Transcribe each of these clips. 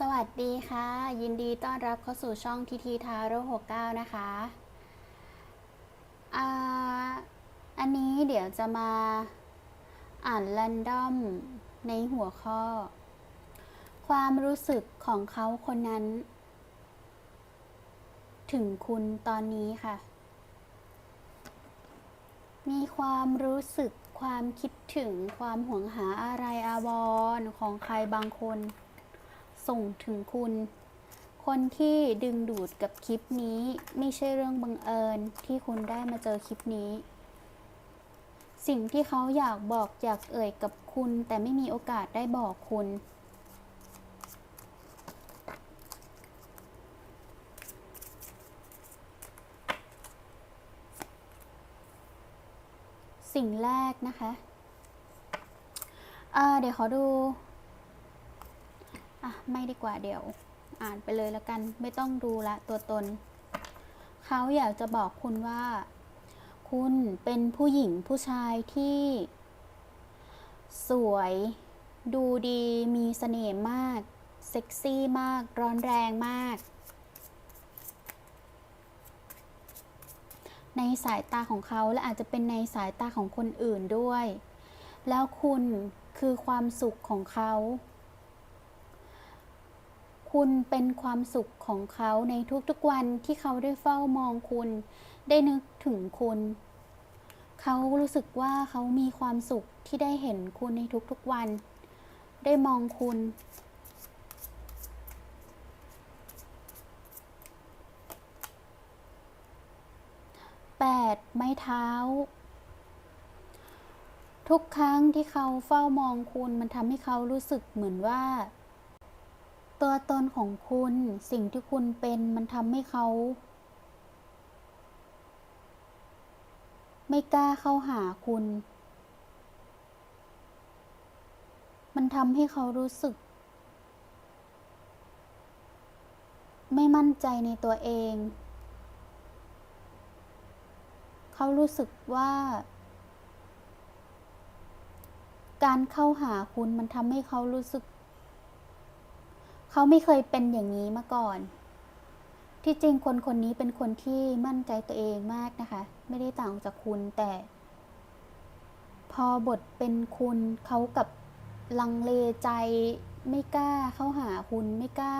สวัสดีค่ะ ยินดีต้อนรับเข้าสู่ช่องทีทีทาโร่69นะคะอ่าอันนี้เดี๋ยวจะมาอ่านแรนดอมในหัวข้อ ความรู้สึกของเขาคนนั้น ถึงคุณตอนนี้ค่ะ มีความรู้สึกความคิดถึงความห่วงหาอะไรอาวรของใครบางคน ส่งถึงคุณ คนที่ดึงดูดกับคลิปนี้ ไม่ใช่เรื่องบังเอิญที่คุณได้มาเจอคลิปนี้ สิ่งที่เขาอยากบอกอยากเอ่ยกับคุณ แต่ไม่มีโอกาสได้บอกคุณสิ่งแรกนะคะเเดี๋ยวขอดู อะไม่ดีกว่าเดี๋ยว อ่านไปเลยแล้วกัน ไม่ต้องดูละตัวตน เขาอยากจะบอกคุณว่า คุณเป็นผู้หญิงผู้ชายที่ สวย ดูดีมีเสน่ห์มาก เซ็กซี่มาก ร้อนแรงมาก ในสายตาของเขาและอาจจะเป็นในสายตาของคนอื่นด้วย แล้วคุณคือความสุขของเขา คุณเป็นความสุขของเขาในทุกๆวันที่เขาได้เฝ้ามองคุณ ได้นึกถึงคุณ เขารู้สึกว่าเขามีความสุขที่ได้เห็นคุณในทุกๆวัน ได้มองคุณ แปดไม้เท้าทุกครั้งที่เขาเฝ้ามองคุณมันทำให้เขารู้สึกเหมือนว่า ตัวตนของคุณสิ่งที่คุณเป็นมันทำให้เขา ไม่กล้าเข้าหาคุณ มันทำให้เขารู้สึก ไม่มั่นใจในตัวเอง เขารู้สึกว่า การเข้าหาคุณมันทำให้เขารู้สึก เขาไม่เคยเป็นอย่างนี้มาก่อน ที่จริงคนคนนี้เป็นคนที่มั่นใจตัวเองมากนะคะ ไม่ได้ต่างจากคุณแต่ พอบทเป็นคุณเขากับลังเลใจไม่กล้าเข้าหาคุณไม่กล้า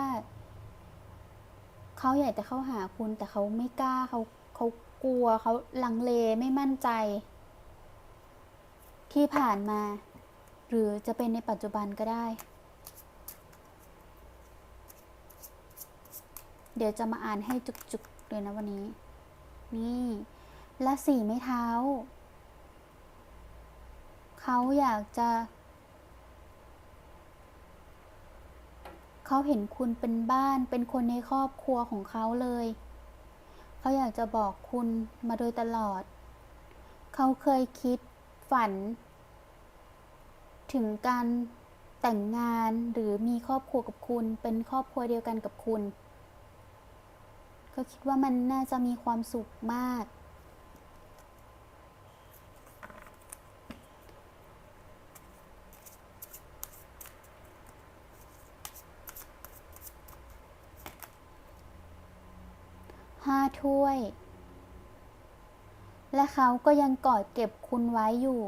เขาอยากจะเข้าหาคุณแต่เขาไม่กล้าเขาเขากลัวเขาลังเลไม่มั่นใจ ที่ผ่านมา หรือจะเป็นในปัจจุบันก็ได้ เดี๋ยวจะมาอ่านให้จุกๆเลยนะวันนี้ นี่ และสี่ไม้เท้า เขาอยากจะ เขาเห็นคุณเป็นบ้านเป็นคนในครอบครัวของเขาเลย เขาอยากจะบอกคุณมาโดยตลอด เขาเคยคิดฝัน ถึงการแต่งงานหรือมีครอบครัวกับคุณ เป็นครอบครัวเดียวกันกับคุณ ก็คิดว่ามันน่าจะมีความสุขมาก ห้าถ้วย และเขาก็ยังกอดเก็บคุณไว้อยู่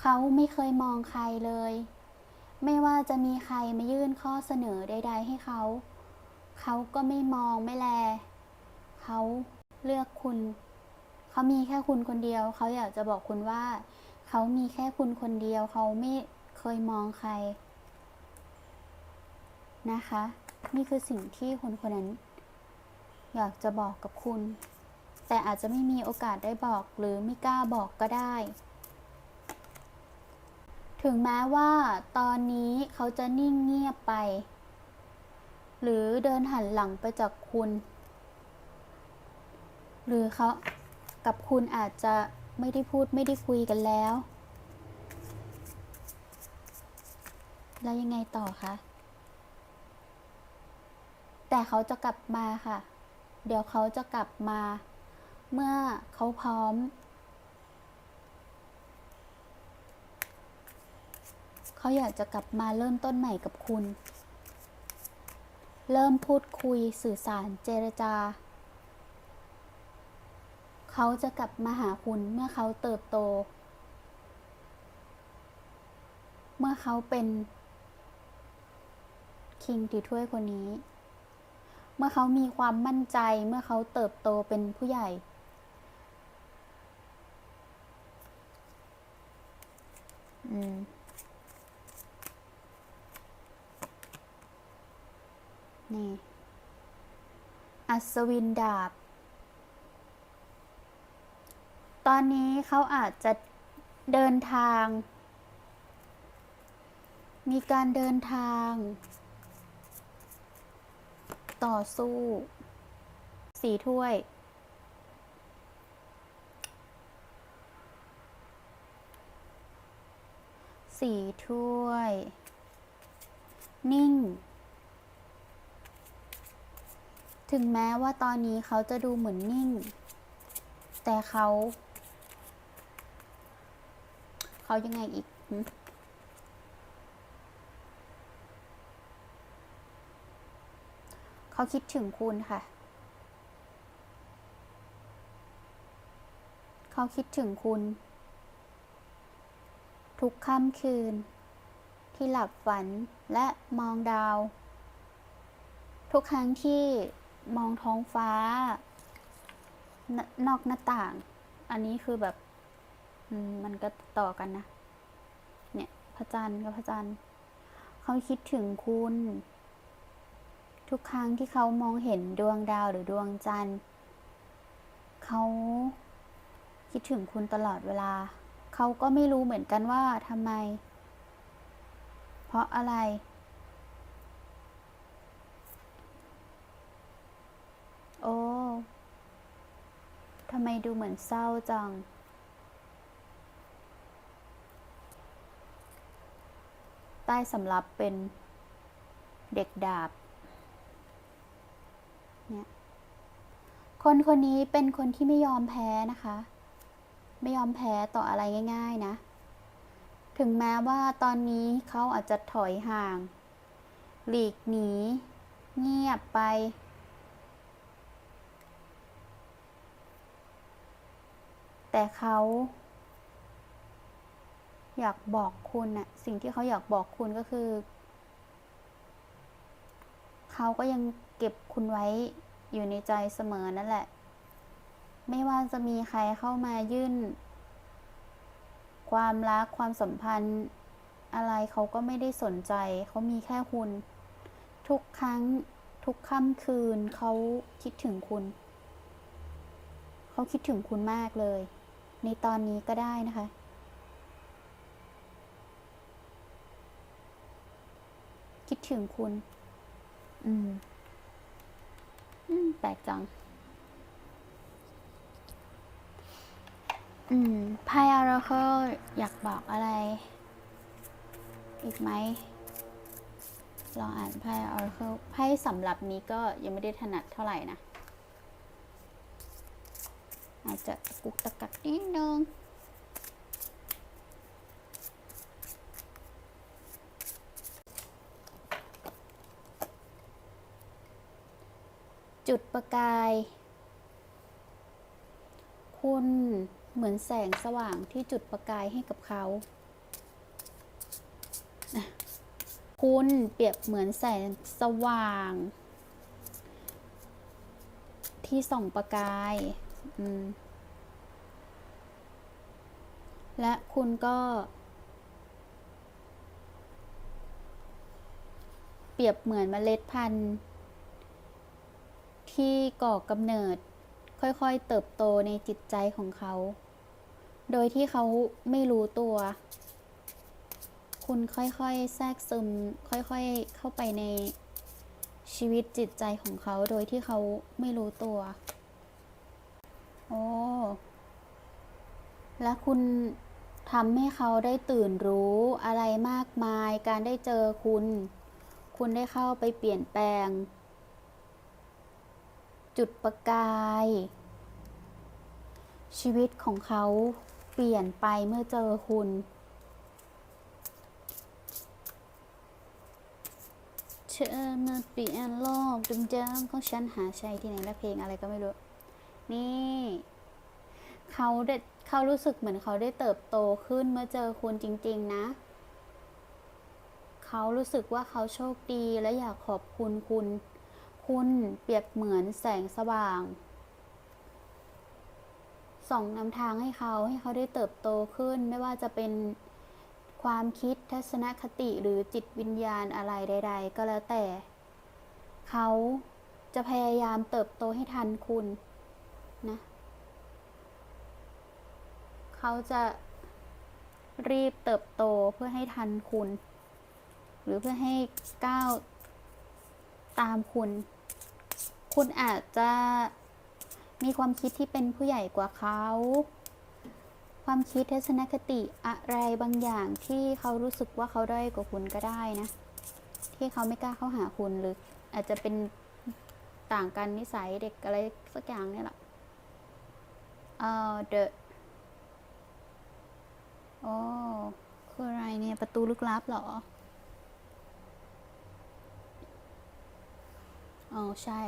เขาไม่เคยมองใครเลย ไม่ว่าจะมีใครมายื่นข้อเสนอใด ๆ ให้เขา เขาก็ไม่มองไม่แล เขาเลือกคุณ เขามีแค่คุณคนเดียว เขาอยากจะบอกคุณว่า เขามีแค่คุณคนเดียว เขาไม่เคยมองใคร นะคะ นี่คือสิ่งที่คนคนนั้น อยากจะบอกกับคุณ แต่อาจจะไม่มีโอกาสได้บอกหรือไม่กล้าบอกก็ได้ ถึงแม้ว่าตอนนี้เขาจะนิ่งเงียบไป หรือเดินหันหลังไปจากคุณ หรือเขากับคุณอาจจะไม่ได้พูดไม่ได้คุยกันแล้ว แล้วยังไงต่อคะ แต่เขาจะกลับมาค่ะ เดี๋ยวเขาจะกลับมา เมื่อเขาพร้อม เขาอยากจะกลับมาเริ่มต้นใหม่กับคุณ เริ่มพูดคุยสื่อสารเจรจา เขาจะกลับมาหาคุณเมื่อเขาเติบโต เมื่อเขาเป็นคิงถือถ้วยคนนี้ เมื่อเขามีความมั่นใจเมื่อเขาเติบโตเป็นผู้ใหญ่อืม นี่ อัศวินดาบ ตอนนี้เขาอาจจะเดินทาง มีการเดินทาง ต่อสู้สีถ้วยสีถ้วย นิ่ง ถึงแม้ว่าตอนนี้เขาจะดูเหมือนนิ่ง แต่เขา เขายังไงอีกเขาคิดถึงคุณค่ะ เขาคิดถึงคุณ ทุกค่ำคืน ที่หลับฝันและมองดาว ทุกครั้งที่ มองท้องฟ้านนอกหน้าต่าง อันนี้คือแบบมันก็ต่อกันนะ เนี่ย พระจันทร์กับพระจันทร์เขาคิดถึงคุณ ทุกครั้งที่เขามองเห็นดวงดาวหรือดวงจันทร์เขาคิดถึงคุณตลอดเวลา เขาก็ไม่รู้เหมือนกันว่าทำไม เพราะอะไร โอ้ ทำ ไมดูเหมือนเศร้าจัง ใต้สำรับเป็นเด็กดาบ เนี่ย คนคนนี้เป็นคนที่ไม่ยอมแพ้นะคะ ไม่ยอมแพ้ต่ออะไรง่าย ๆ นะ ถึงแม้ว่าตอนนี้เขาอาจจะถอยห่าง หลีกหนี เงียบไป แต่เขาอยากบอกคุณน่ะ สิ่งที่เขาอยากบอกคุณก็คือ เขาก็ยังเก็บคุณไว้อยู่ในใจเสมอนั่นแหละ ไม่ว่าจะมีใครเข้ามายื่น ความรักความสัมพันธ์ อะไรเขาก็ไม่ได้สนใจ เขามีแค่คุณ ทุกครั้งทุกค่ำคืนเขาคิดถึงคุณ เขาคิดถึงคุณมากเลย ในตอนนี้ก็ได้นะคะ คิดถึงคุณ อืม อืม แปลกจัง อืมไพ่อาราเคิลอยากบอกอะไร อีกไหมลองอ่านไพ่อาราเคิลไพ่สำหรับนี้ก็ยังไม่ได้ถนัดเท่าไหร่นะ อาจจะตะกุกตะกักนิดนึงจุดประกาย คุณเหมือนแสงสว่างที่จุดประกายให้กับเขา คุณเปรียบเหมือนแสงสว่าง ที่ส่องประกาย และคุณก็ เปรียบเหมือนเมล็ดพันธุ์ ที่ก่อกำเนิด ค่อยๆ เติบโตในจิตใจของเขา โดยที่เขาไม่รู้ตัว คุณค่อยๆ แทรกซึม ค่อยๆ เข้าไปในชีวิตจิตใจของเขาโดยที่เขาไม่รู้ตัว โอ้ และคุณทำให้เขาได้ตื่นรู้อะไรมากมาย การได้เจอคุณ คุณได้เข้าไปเปลี่ยนแปลง จุดประกาย ชีวิตของเขาเปลี่ยนไปเมื่อเจอคุณเชอมาเปลี่ยนโลกเดิมๆของฉันหาใช่ที่ไหนและเพลงอะไรก็ไม่รู้ นี่ เขาได้เขารู้สึกเหมือนเขาได้เติบโตขึ้นเมื่อเจอคุณจริง ๆ นะ เขารู้สึกว่าเขาโชคดีและอยากขอบคุณคุณ คุณเปรียบเหมือนแสงสว่าง ส่องนำทางให้เขาให้เขาได้เติบโตขึ้นไม่ว่าจะเป็นความคิดทัศนคติหรือจิตวิญญาณอะไรใด ๆ ก็แล้วแต่ เขาจะพยายามเติบโตให้ทันคุณ นะเขาจะรีบเติบโตเพื่อให้ทันคุณ หรือเพื่อให้ก้าวตามคุณ คุณอาจจะมีความคิดที่เป็นผู้ใหญ่กว่าเขา ความคิดทัศนคติอะไรบางอย่างที่เขารู้สึกว่าเขาด้อยกว่าคุณก็ได้นะ ที่เขาไม่กล้าเข้าหาคุณหรืออาจจะเป็นต่างกันนิสัยเด็กอะไรสักอย่างเนี่ยแหละ เอ่อ the โอ้คืออะไรเนี่ย ประตูลึกลับเหรอ อ๋อ ใช่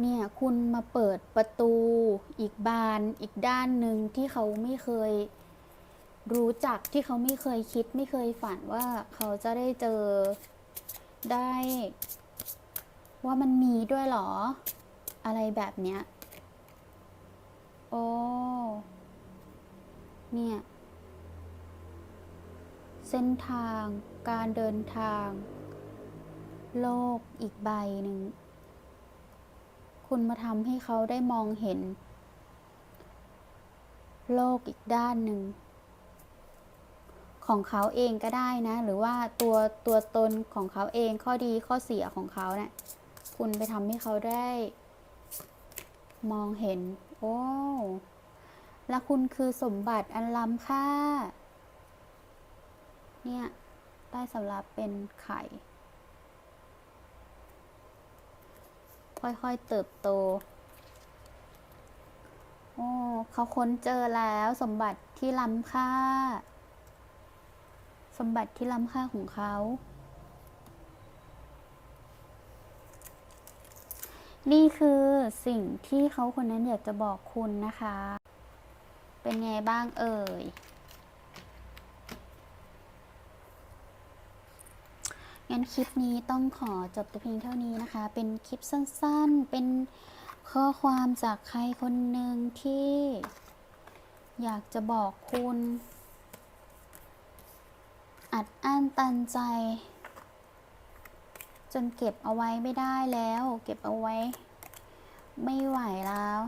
เนี่ย คุณมาเปิดประตูอีกบานอีกด้านหนึ่งที่เขาไม่เคยรู้จักที่เขาไม่เคยคิดไม่เคยฝันว่าเขาจะได้เจอได้ ว่ามันมีด้วยหรอ อะไรแบบเนี้ย โอ้ เนี่ย เส้นทางการเดินทาง โลกอีกใบหนึ่ง คุณมาทำให้เขาได้มองเห็น โลกอีกด้านหนึ่งของเขาเองก็ได้นะ หรือว่าตัวตัวตนของเขาเองข้อดีข้อเสียของเขาเนะี่ย คุณไปทำให้เขาได้ มองเห็น โอ้และคุณคือสมบัติอันล้ำค่า เนี่ย ได้สำหรับเป็นไข่ ค่อยๆเติบโต โอ้เขาค้นเจอแล้วสมบัติที่ล้ำค่า สมบัติที่ล้ำค่าของเขา นี่คือสิ่งที่เขาคนนั้นอยากจะบอกคุณนะคะ เป็นไงบ้างเอ่ย งั้นคลิปนี้ต้องขอจบแต่เพียงเท่านี้นะคะ เป็นคลิปสั้นๆ เป็นข้อความจากใครคนหนึ่งที่ อยากจะบอกคุณ อัดอั้นตันใจ จนเก็บเอาไว้ไม่ได้แล้ว เก็บเอาไว้ ไม่ไหวแล้ว